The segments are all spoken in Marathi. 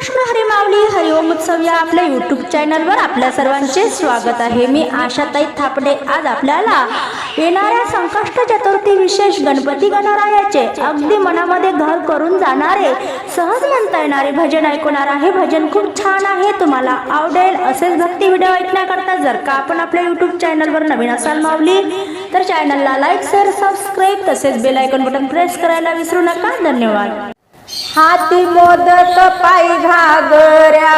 कृष्ण हरी माऊली हरिओम उत्सव या आपल्या यूट्यूब चॅनलवर आपल्या सर्वांचे स्वागत आहे. मी आशाताई थापडे. आज आपल्याला येणाऱ्या संकष्ट चतुर्थी विशेष गणपती गणरायाचे अगदी मनामध्ये घर करून जाणारे सहज म्हणता येणारे भजन ऐकणार आहे. भजन खूप छान आहे. तुम्हाला आवडेल असेच भक्ती व्हिडिओ ऐकण्याकरता जर का आपण आपल्या यूट्यूब चॅनलवर नवीन असाल माऊली तर चॅनलला लाईक शेअर सबस्क्राईब तसेच बेल आयकॉन बटन प्रेस करायला विसरू नका. धन्यवाद. हाती मोदक पायी घागऱ्या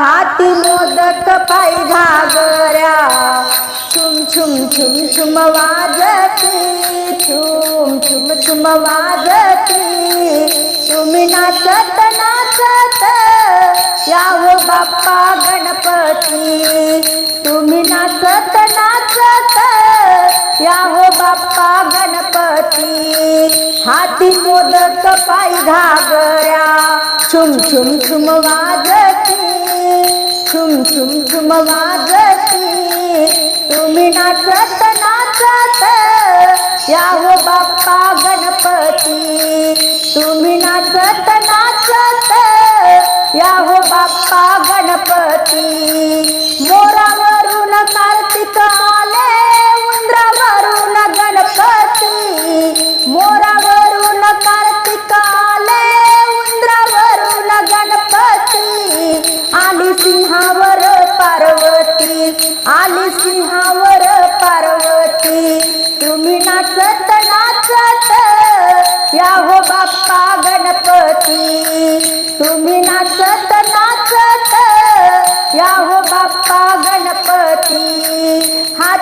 हाती मोदक पायी घागऱ्या. छुम छुम छुम छुम वाजती छुम छुम छुम वाजती. तुम्ही नाचत नाचत याव बाप्पा गणपती. तुम्ही नाचत नाचत याहो बाप्पा गणपती. हाती मोदक पायी घागऱ्या छुम छुम छुम वाजती छुम छुम छुम वाजती तुम्ही नाचत नाचत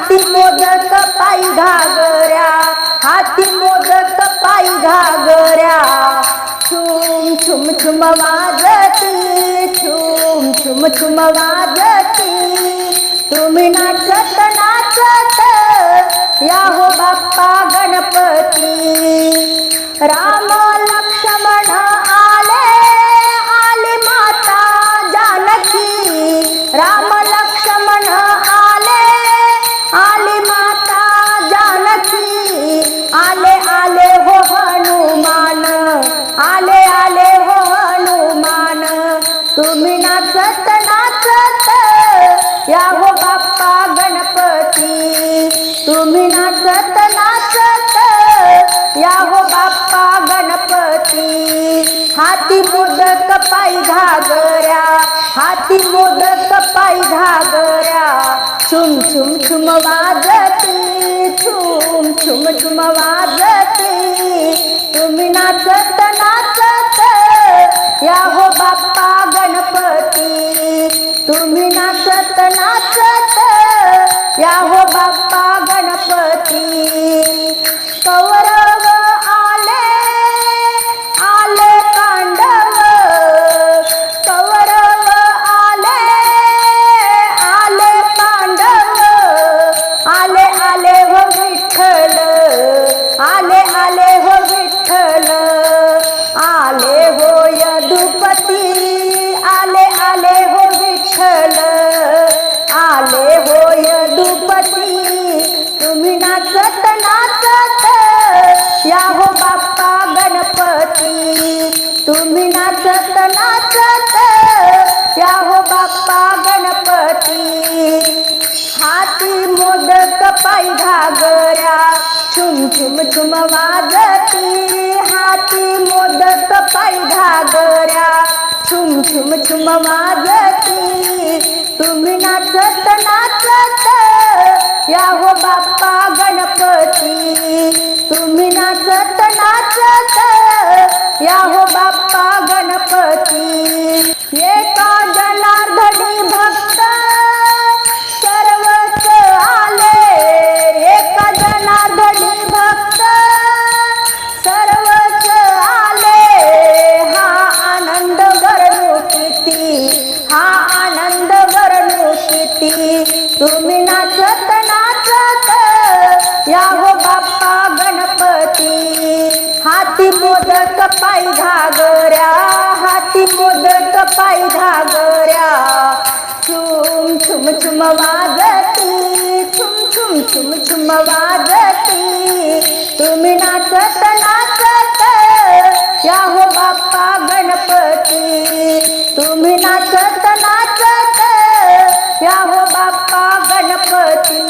हाती मोदक पायी घागऱ्या हाती मोदक पायी घागऱ्या. छुम छुम छुम वाजती छुम छुम छुम वाजती. तुम्ही नाचत नाचत याहो बाप्पा गणपती. राम हाती मोदक पायी घागऱ्या हाती मोदक पायी घागऱ्या. छुम छुम छुम वाजती छुम छुम छुम वाजती. तुम्ही नाचत नाचत याहो बाप्पा गणपती. तुम्ही नाचत नाच आले आले हो विठ्ठल आले हो यदुपती आले आले हो विठ्ठल आले हो यदुपती तुम्ही नाचत नाचत याहो बाप्पा गणपती तुम्ही नाचत नाचत याहो बाप्पा गणपती. हाती मोदक पाय घागर छुम झुम वाजती हाती मोदक पायी घागऱ्या झुम झुम झुम वाजती तुम्ही नाचत नाचत याहो बाप्पा गणपती. तुम्ही नाचत नाचत याहो बाप्पा गणपती. ये हा आनंद गरणू किती तुम्ही नाचत नाचत याहो बाप्पा गणपती. हाती मोदक पायी घागऱ्या हाती मोदक पायी घागऱ्या. चुम छुम छुम वाजती छुम छुम छुम छुम वाजती. तुम्ही नाचत नाचत याहो बाप्पा गणपती. तुम्ही जाओ बाप्पा गणपती